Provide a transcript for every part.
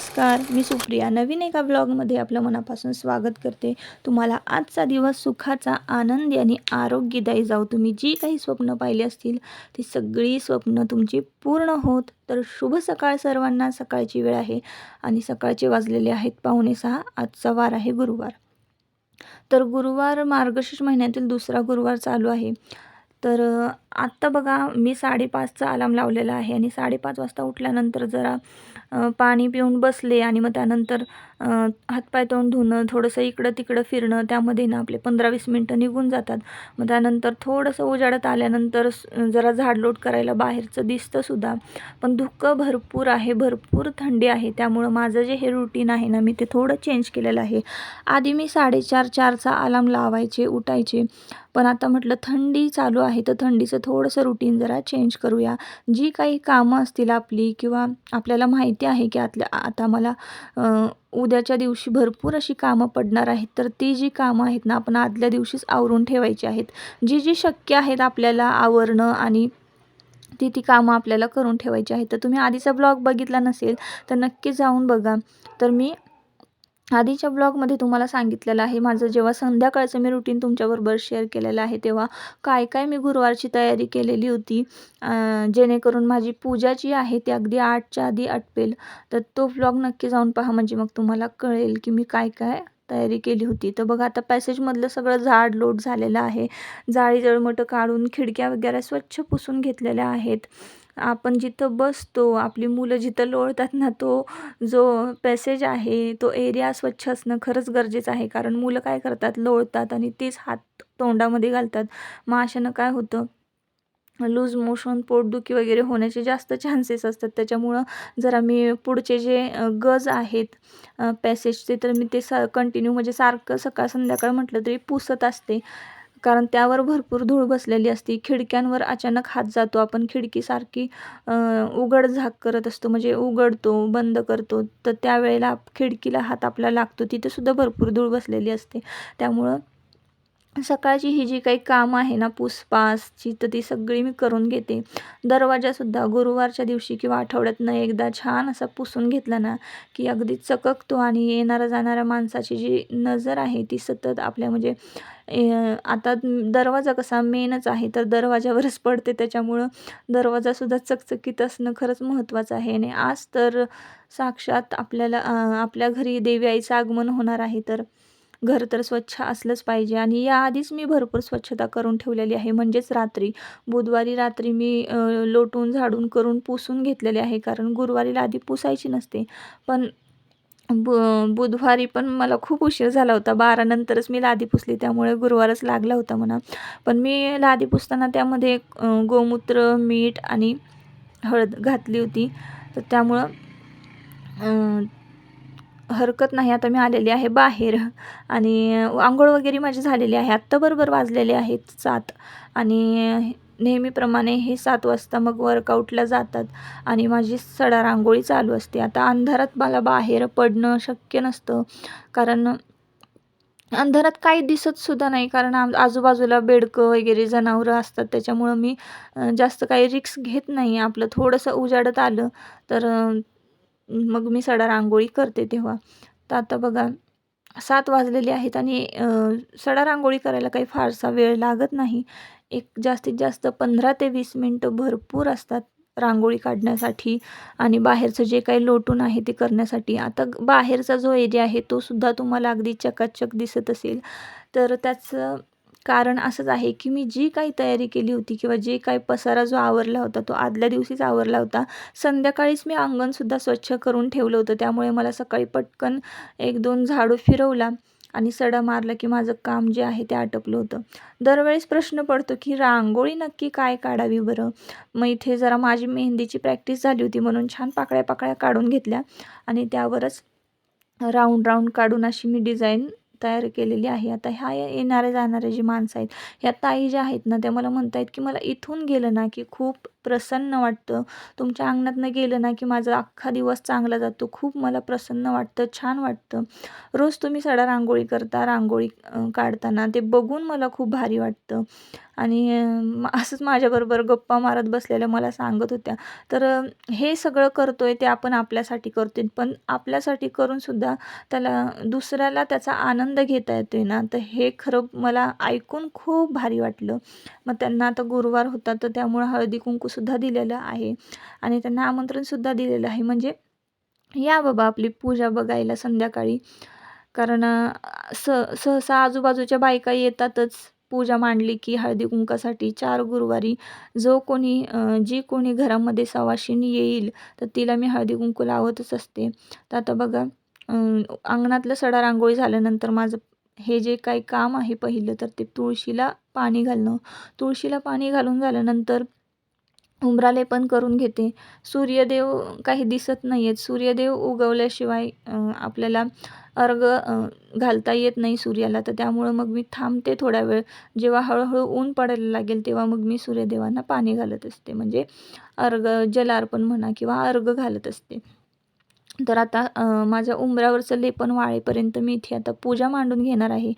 नमस्कार. मी सुप्रिया. नवीन एका ब्लॉगमध्ये आपलं मनापासून स्वागत करते. तुम्हाला आजचा दिवस सुखाचा आनंदी आणि आरोग्यदायी जाऊ तुम्ही जी काही स्वप्न पाहिली असतील ती सगळी स्वप्न तुमची पूर्ण होत. तर शुभ सकाळ सर्वांना. सकाळची वेळ आहे आणि सकाळचे वाजलेले आहेत पाहुणे सहा. आजचा वार आहे गुरुवार. तर गुरुवार मार्गशीर्ष महिन्यातील दुसरा गुरुवार चालू आहे. तर आत्ता बघा मी साडेपाचचा अलाम लावलेला आहे आणि साडेपाच वाजता उठल्यानंतर जरा पाणी पिऊन बसले आणि मग त्यानंतर हातपाय तोंड धुणं थोडंसं इकडं तिकडं फिरणं त्यामध्ये ना आपले पंधरा वीस मिनटं निघून जातात. मग त्यानंतर थोडंसं उजाडत आल्यानंतर जरा झाडलोट करायला बाहेरचं दिसतंसुद्धा पण धुकं भरपूर आहे भरपूर थंडी आहे त्यामुळं माझं जे हे रुटीन आहे ना मी ते थोडं चेंज केलेलं आहे. आधी मी साडेचार चारचा अलाम लावायचे उठायचे. पण आता म्हटलं थंडी चालू आहे तर थंडीचं थोडंसं रुटीन जरा चेंज करूया. जी काही कामं असतील आपली किंवा आपल्याला माहिती आहे की आतल्या आता मला उद्याच्या दिवशी भरपूर अशी कामं पडणार आहेत तर ती जी कामं आहेत ना आपण आदल्या दिवशीच आवरून ठेवायची आहेत. जी जी शक्य आहेत आपल्याला आवरणं आणि ती ती कामं आपल्याला करून ठेवायची आहेत. तर तुम्ही आधीचा ब्लॉग बघितला नसेल तर नक्की जाऊन बघा. तर मी आधीच्या ब्लॉगमध्ये तुम्हाला सांगितलेलं आहे माझं जेव्हा संध्याकाळचं मी रुटीन तुमच्याबरोबर शेअर केलेलं आहे तेव्हा काय काय मी गुरुवारची तयारी केलेली होती. जेणेकरून माझी पूजा जी आहे ती अगदी आठच्या आधी आटपेल. तर तो ब्लॉग नक्की जाऊन पहा म्हणजे मग तुम्हाला कळेल की मी काय काय तयारी केली होती. तर बघा आता पॅसेजमधलं सगळं झाड लोट झालेलं आहे. जाळी जळमटं काढून खिडक्या वगैरे स्वच्छ पुसून घेतलेल्या आहेत. आपण जिथं बसतो आपली मुलं जिथं लोळतात ना तो जो पॅसेज आहे तो एरिया स्वच्छ असणं खरंच गरजेचं आहे. कारण मुलं काय करतात? लोळतात आणि तेच हात तोंडामध्ये घालतात. मग अशानं काय होतं? लूज मोशन पोटदुखी वगैरे होण्याचे जास्त चान्सेस असतात. त्याच्यामुळं जरा मी पुढचे जे गज आहेत पॅसेजचे तर मी ते सा कंटिन्यू म्हणजे सारखं सकाळ संध्याकाळ म्हटलं तरी पुसत असते. कारण त्यावर भरपूर धूळ बसलेली असते. खिडक्यांवर अचानक हात जातो. आपण खिडकीसारखी उघड झाक करत असतो. म्हणजे उघडतो बंद करतो. तर त्यावेळेला खिडकीला हात आपला लागतो. तिथेसुद्धा भरपूर धूळ बसलेली असते. त्यामुळं सकाळची ही जी काही कामं आहे ना पुसपासची तर ती सगळी मी करून घेते. दरवाजासुद्धा गुरुवारच्या दिवशी किंवा आठवड्यातनं एकदा छान असा पुसून घेतला ना की अगदी चककतो आणि येणाऱ्या जाणाऱ्या माणसाची जी नजर आहे ती सतत आपल्या म्हणजे आता दरवाजा कसा मेनच आहे तर दरवाजावरच पडते. त्याच्यामुळं दरवाजासुद्धा चकचकीत असणं खरंच महत्त्वाचं आहे. आणि आज तर साक्षात आपल्याला आपल्या घरी देवी आईचं आगमन होणार आहे तर घर तर स्वच्छ असलंच पाहिजे. आणि याआधीच मी भरपूर स्वच्छता करून ठेवलेली आहे. म्हणजेच रात्री बुधवारी रात्री मी लोटून झाडून करून पुसून घेतलेले आहे. कारण गुरुवारी लादी पुसायची नसते. पण बु बुधवारी पण मला खूप उशीर झाला होता. बारानंतरच मी लादी पुसली. त्यामुळे गुरुवारच लागला होता म्हणा. पण मी लादी पुसताना त्यामध्ये गोमूत्र मीठ आणि हळद घातली होती. तर त्यामुळं हरकत नाही आता मी आलेली आहे बाहेर. आणि आंघोळ वगैरे माझी झालेली आहे. आत्ता बरोबर वाजलेले आहेत सात. आणि नेहमीप्रमाणे हे सात वाजता मग वर्कआउटला जातात. आणि माझी सडा रांगोळी चालू असते. आता अंधारात मला बाहेर पडणं शक्य नसतं. कारण अंधारात काही दिसतसुद्धा नाही. कारण आम आजूबाजूला बेडकं वगैरे जनावरं असतात. त्याच्यामुळं मी जास्त काही रिक्स घेत नाही. आपलं थोडंसं उजाडत आलं तर मग मी सडा रांगोळी करते तेव्हा. तर आता बघा सात वाजलेले आहेत आणि सडा रांगोळी करायला काही फारसा वेळ लागत नाही. एक जास्तीत जास्त पंधरा ते वीस मिनटं भरपूर असतात रांगोळी काढण्यासाठी आणि बाहेरचं जे काही लोटून आहे ते करण्यासाठी. आता बाहेरचा जो एरिया आहे तो सुद्धा तुम्हाला अगदी चकाचक दिसत असेल. तर त्याचं कारण असंच आहे की मी जी काही तयारी केली होती किंवा जे काही पसारा जो आवरला होता तो आदल्या दिवशीच आवरला होता संध्याकाळीच मी अंगणसुद्धा स्वच्छ करून ठेवलं होतं. त्यामुळे मला सकाळी पटकन एक दोन झाडू फिरवला आणि सडा मारला की माझं काम जे आहे ते आटपलं होतं. दरवेळेस प्रश्न पडतो की रांगोळी नक्की काय काढावी बरं? मग इथे जरा माझी मेहंदीची प्रॅक्टिस झाली होती म्हणून छान पाकळ्या पाकळ्या काढून घेतल्या आणि त्यावरच राऊंड राऊंड काढून अशी मी डिझाईन तयार केलेली आहे. आता ह्या येणाऱ्या जाणाऱ्या जी माणसं आहेत ह्या ताई ज्या आहेत ना त्या मला म्हणत आहेत की मला इथून गेलं ना की खूप प्रसन्न वाटतं. तुमच्या अंगणातनं गेलं ना की माझा अख्खा दिवस चांगला जातो. खूप मला प्रसन्न वाटतं छान वाटतं. रोज तुम्ही सडा रांगोळी करता रांगोळी काढताना ते बघून मला खूप भारी वाटतं. आणि असंच माझ्याबरोबर गप्पा मारत बसलेल्या मला सांगत होत्या. तर हे सगळं करतो आहे ते आपण आपल्यासाठी करतोय. पण आपल्यासाठी करूनसुद्धा त्याला दुसऱ्याला त्याचा आनंद घेता येतो आहे ना तर हे खरं मला ऐकून खूप भारी वाटलं. मग त्यांना आता गुरुवार होता तर त्यामुळं हळदी सुद्धा दिलेलं आहे. आणि त्यांना आमंत्रणसुद्धा दिलेलं आहे. म्हणजे या बाबा आपली पूजा बघायला संध्याकाळी. कारण स सहसा आजूबाजूच्या बायका येतातच पूजा मांडली की हळदी कुंकासाठी. चार गुरुवारी जो कोणी जी कोणी घरामध्ये सवाशिणी येईल तर तिला मी हळदी कुंकू लावतच असते. तर आता बघा अंगणातलं सडा रांगोळी झाल्यानंतर माझं हे जे काही काम आहे पहिलं तर ते तुळशीला पाणी घालणं. तुळशीला पाणी घालून झाल्यानंतर उंबराले पण करून घेते. सूर्यदेव काही दिसत नाही आहेत सूर्यदेव उगवल्याशिवाय आपल्याला अर्घ घालता येत नाही सूर्याला. तर त्यामुळं मग मी थांबते थोडा वेळ. जेव्हा हळूहळू ऊन पडायला लागेल तेव्हा मग मी सूर्यदेवांना पाणी घालत असते. म्हणजे अर्घ जलार्पण म्हणा किंवा अर्घ घालत असते. तर आता माझ्या उंबरावरचं लेपन वाळेपर्यंत मी इथे आता पूजा मांडून घेणार आहे.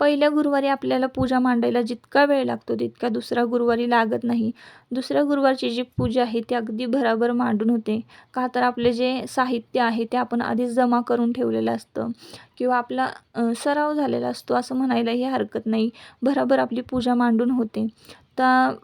पहिल्या गुरुवारी आपल्याला पूजा मांडायला जितका वेळ लागतो तितका दुसरा गुरुवारी लागत नाही. दुसऱ्या गुरुवारची जी पूजा आहे ती अगदी भराभर मांडून होते. का तर आपले जे साहित्य आहे ते आपण आधीच जमा करून ठेवलेलं असतं. किंवा आपला सराव झालेला असतो असं म्हणायलाही हरकत नाही. भराभर आपली पूजा मांडून होते. तर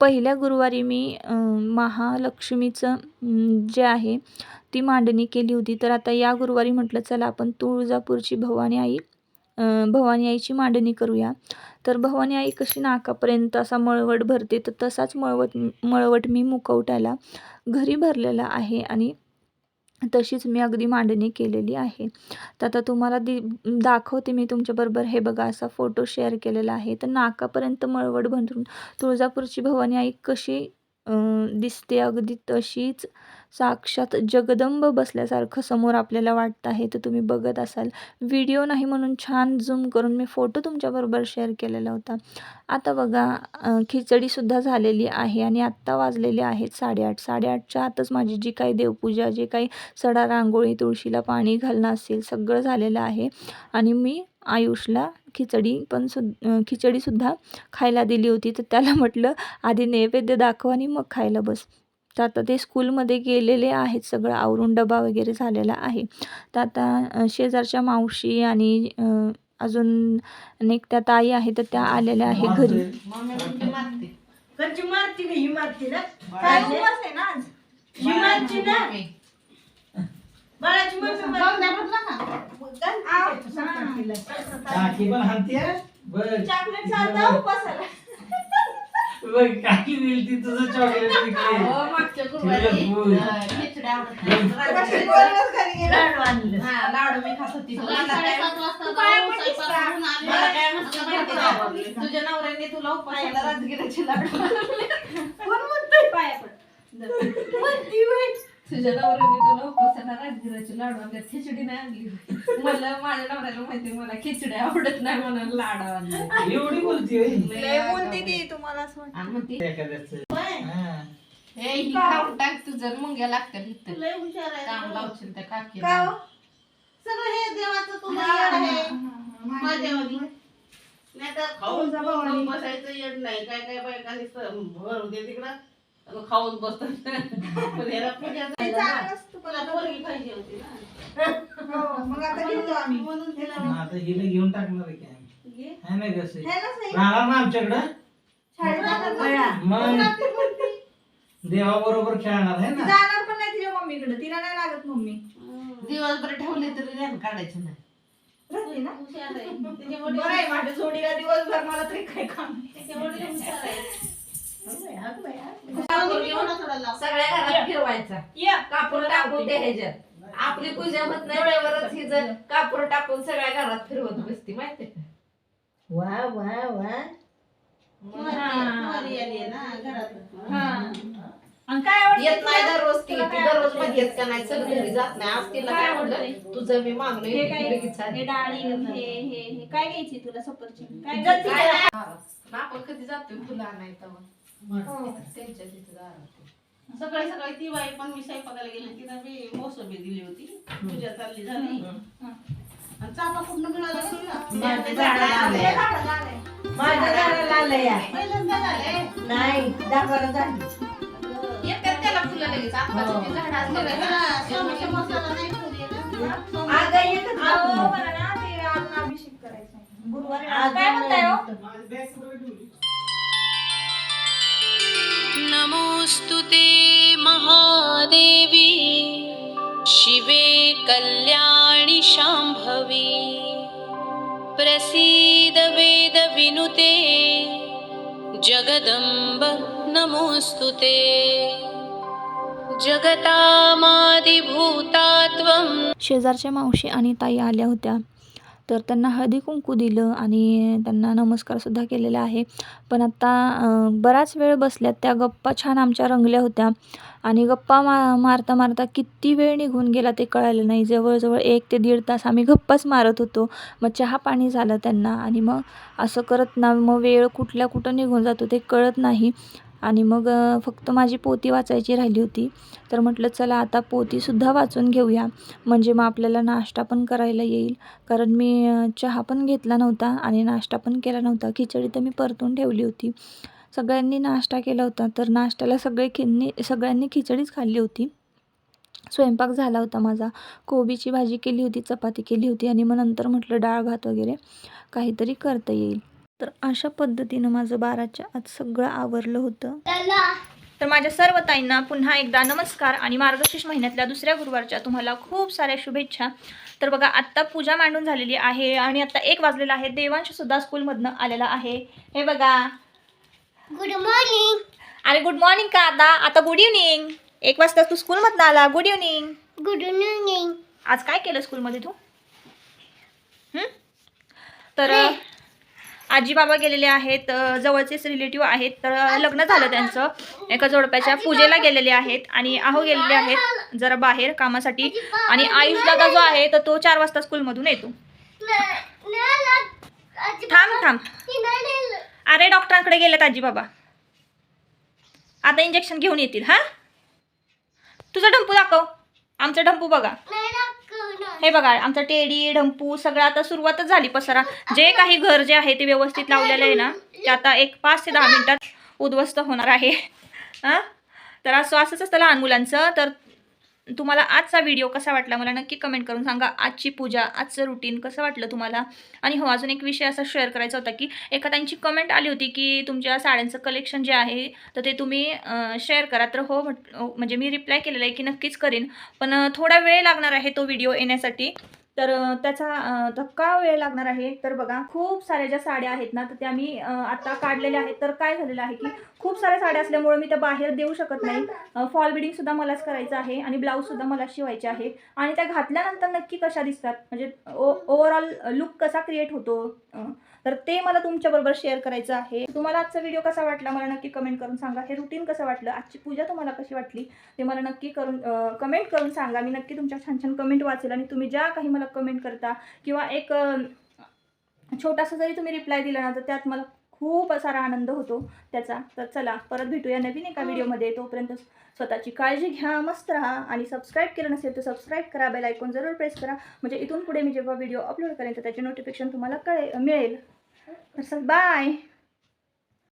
पहिल्या गुरुवारी मी महालक्ष्मीचं जे आहे ती मांडणी केली होती. तर आता या गुरुवारी म्हटलं चला आपण तुळजापूरची भवानी आई भवानी आईची मांडणी करूया. तर भवानी आई कशी नाकापर्यंत असा मळवट भरते तर तसाच मळवट मळवट मी मुखवट्याला घरी भरलेला आहे. आणि तशीच मी अगदी मांडणी केलेली आहे. तर आता तुम्हाला दि दाखवते मी तुमच्याबरोबर. हे बघा असा फोटो शेअर केलेला आहे. तर नाकापर्यंत मळवड भरून तुळजापूरची भवानी आई कशी दिसते अगदी तशीच. साक्षात जगदंब बसल्यासारखं समोर आपल्याला वाटतं आहे तर तुम्ही बघत असाल. व्हिडिओ नाही म्हणून छान झूम करून मी फोटो तुमच्याबरोबर शेअर केलेला होता. आता बघा खिचडीसुद्धा झालेली आहे आणि आत्ता वाजलेले आहेत साडेआठ. साडेआठच्या आतच माझी जी काही देवपूजा जे काही सडा रांगोळी तुळशीला पाणी घालणं असेल सगळं झालेलं आहे. आणि मी आयुषला खिचडी पण सु खिचडीसुद्धा खायला दिली होती तर त्याला म्हटलं आधी नैवेद्य दाखव आणि मग खायला बस. तर आता ते स्कूलमध्ये गेलेले आहेत. सगळं आवरून डबा वगैरे झालेला आहे. तर आता शेजारच्या मावशी आणि अं, अजून अनेक त्या ताई आहेत तर त्या आलेल्या आहे घरी. कच्ची मारती. का मारती ना. काय काय उपवास आहे ना आज? मारती ना. बाळाची मम्मी काकी पण हाणते बघ चॉकलेट बघ काकी दिली ती तुझं चॉकलेट गेलं. लाडू आणलं लाडू मी खात होती. मला काय- तू पाया पडलीस का? मला काय म्हणते माहिती का? तुझ्या नवऱ्याने तुला उपासाला राजगिराचे लाडू कोण म्हणतंय? पाया पड. म्हणती बाई. तुझ्या नवऱ्याने तुला उपासाला राजगिराचे लाडू आणले खिचडी नाही आणली. मला माझ्या नवऱ्याला माहिती मला खिचडी आवडत नाही म्हणून लाडू आणले. एवढी बोलती लय बोलते ती तुम्हाला असं वाटतं. आणि म्हणते? एखाद्याचं. बाय, हा. खाऊन टाक तुझं मुंग्या लागतात इथं. लय हुशार आहे. काम. लावशील त्या हो? सगळं हे देवाचं तुला येड आहे. माझ्यावाली नाही तर खाऊन खाऊन बसायचं येड नाही. काय काय बायकांनी भर होते तिकडं. आणि खाऊन बसतात पण ह्याला पूजा ते चांगलं असतं तुला पण. पोरगी पाहिजे होती ना. हो, मग आता आम्ही हिला घेऊन टाकणार आहे काय घे. है? ना कसं है ना सई? राहणार ना आमच्याकडं. मग देवाबरोबर खेळणार आहे ना? जाणार पण नाही तिच्या मम्मीकडे. तिला नाही लागत मम्मी. दिवसभर ठेवले तरी ध्यान काढायचं नाही. राहते ना. बरं आहे माझ्या जोडीला दिवसभर मला तरी काय काम नाही. तिचे वडील हुशार आहे. अगं बाई, अगं बाई, अगं बाई. कापूर घेऊन. सगळ्या घरात फिरवायचा या कापूर टाकून द्या ह्याच्यात आपली पूजा होत नाही वेळेवरच ही जर कापूर टाकून सगळ्या घरात फिरवत बसती माहितीये का वा वा वा हा. वारी आली आहे ना घरात हा. आणि काय आवडतं येत नाही तुला? दररोज ती तुला ती काय दररोज आवडतं? मध्ये येत का नाही घरी जात नाही आज तिला काय? तुझं मी मागणं हे येते, काय आली. हे डाळी हे हे हे काय घ्यायची तुला सफरचंद काय काय घ्यायची? नाही. आपण कधी जातोय तुला नाही तेव्हा त्यांच्या तिथं दारात. सकाळी सकाळी ती बाई पण मी स्वयंपाकाला गेली तिला बी मोसंबी दिली होती पूजा चालली झाली आणि चाका कुठनं मिळाला का तिला? माझ्या झाडाला आलंय. माझ्या झाडाला आलंय. पहिल्यांदा झालंय. नाही दहा बारा झाली येतात त्याला फुलं लगेच आत्ताची ती झाडं मग असतात ना. ह्याला स्वामीचा मसाला नाही ठेवली आहे ना? अगं एकच अहो, बाकी. मला ना ते अजून अभिषेक करायचा आहे. गुरुवारी आज काय म्हणताय हो? नमोऽस्तु ते महादेवी शिवे कल्याणि शाम्भवी। प्रसीद वेदविनुते जगदम्ब नमोऽस्तु ते। जगतामादिभूतात्वम्। शेजारच्या मावशी आणि ताई आल्या होत्या. तर त्यांना हळदी कुंकू दिलं आणि त्यांना नमस्कारसुद्धा केलेला आहे. पण आत्ता बराच वेळ बसल्यात त्या गप्पा छान आमच्या रंगल्या होत्या. आणि गप्पा मा मारता मारता किती वेळ निघून गेला ते कळालं नाही. जवळजवळ एक ते दीड तास आम्ही गप्पाच मारत होतो. मग चहा पाणी झालं त्यांना आणि मग असं करत ना मग वेळ कुठल्या कुठं निघून जातो ते कळत नाही. आणि मग फक्त माझी पोती वाचायची राहिली होती. तर म्हटलं चला आता पोतीसुद्धा वाचून घेऊया. म्हणजे मग आपल्याला नाश्ता पण करायला येईल. कारण मी चहा पण घेतला नव्हता आणि नाश्ता पण केला नव्हता. खिचडी तर मी परतून ठेवली होती. सगळ्यांनी नाश्ता केला होता. तर नाश्त्याला सगळे खिन्नी सगळ्यांनी खिचडीच खाल्ली होती. स्वयंपाक झाला होता माझा. कोबीची भाजी केली होती चपाती केली होती आणि मग नंतर म्हटलं डाळ भात वगैरे काहीतरी करता येईल. तर अशा पद्धतीनं माझं बाराच्या आज सगळं आवरलं होतं. तर माझ्या सर्व ताईंना पुन्हा एकदा नमस्कार आणि मार्गशीर्ष महिन्यातल्या दुसऱ्या गुरुवारच्या तुम्हाला खूप साऱ्या शुभेच्छा. तर बघा आत्ता पूजा मांडून झालेली आहे आणि आता एक वाजलेला आहे. देवांश सुद्धा स्कूलमधनं आलेला आहे. हे बघा. गुड मॉर्निंग अरे गुड मॉर्निंग का आता? आता गुड इव्हनिंग एक वाजता तू स्कूलमधनं आला. गुड इव्हनिंग गुड इव्हनिंग आज काय केलं स्कूलमध्ये तू? हं? तर आजी बाबा गेलेले आहेत जवळचेच रिलेटिव्ह आहेत. तर लग्न झालं त्यांचं. एका जोडप्याच्या पूजेला गेलेले आहेत आणि आहो गेलेले आहेत जरा बाहेर कामासाठी. आणि आयुष दादा जो आहे तर तो चार वाजता स्कूलमधून येतो. थांब थांब. अरे डॉक्टरांकडे गेलेत आजी बाबा. आता इंजेक्शन घेऊन येतील हां? तुझा ढंपू दाखव. आमचा ढंपू बघा. हे बघा आमचा टेडी ढंपू सगळं आता सुरुवातच झाली पसारा. जे काही घर जे आहे ते व्यवस्थित लावलेलं आहे ना ते आता एक पाच ते दहा मिनिटात उद्ध्वस्त होणार आहे. हां? तर असं असंच असतं लहान मुलांचं. तर तुम्हाला आजचा व्हिडिओ कसा वाटला मला नक्की कमेंट करून सांगा. आजची पूजा आजचं रुटीन कसं वाटलं तुम्हाला? आणि हो अजून एक विषय असा शेअर करायचा होता की एखाद्यांची कमेंट आली होती की तुमच्या साड्यांचं कलेक्शन जे आहे तर ते तुम्ही शेअर करा. तर हो म्हट हो, म्हणजे मी रिप्लाय केलेला आहे की नक्कीच करेन. पण थोडा वेळ लागणार आहे तो व्हिडिओ येण्यासाठी. तर त्याचा धक्का वेळ लागणार आहे. तर बघा खूप साऱ्या ज्या साड्या आहेत ना तर त्या मी आता काढलेल्या आहेत. तर काय झालेलं आहे की खूप साऱ्या साड्या असल्यामुळे मी त्या बाहेर देऊ शकत नाही. फॉल बिडिंगसुद्धा मलाच करायचं आहे आणि ब्लाऊजसुद्धा मला शिवायचे आहे. आणि त्या घातल्यानंतर नक्की कशा दिसतात? म्हणजे ओ ओव्हरऑल लुक कसा क्रिएट होतो? तर ते मला तुमच्याबरोबर शेअर करायचं आहे. तुम्हाला आजचा व्हिडिओ कसा वाटला मला नक्की कमेंट करून सांगा. हे रुटीन कसं वाटलं? आजची पूजा तुम्हाला कशी वाटली? ते मला नक्की करून कमेंट करून सांगा. मी नक्की तुमच्या छान छान कमेंट वाचेल आणि तुम्ही ज्या काही मला कमेंट करता किंवा एक छोटासा जरी तुम्ही रिप्लाय दिला ना तर त्यात मला खूप सारा आनंद होतो त्याचा. तर चला परत भेटूया नवीन एका व्हिडिओमध्ये तोपर्यंत स्वतःची काळजी घ्या मस्त राहा आणि सबस्क्राईब केलं नसेल तर सबस्क्राईब करा. बेल आयकॉन जरूर प्रेस करा. म्हणजे इथून पुढे मी जेव्हा व्हिडिओ अपलोड करेन तर त्याचे नोटिफिकेशन तुम्हाला कळे मिळेल. तर चल बाय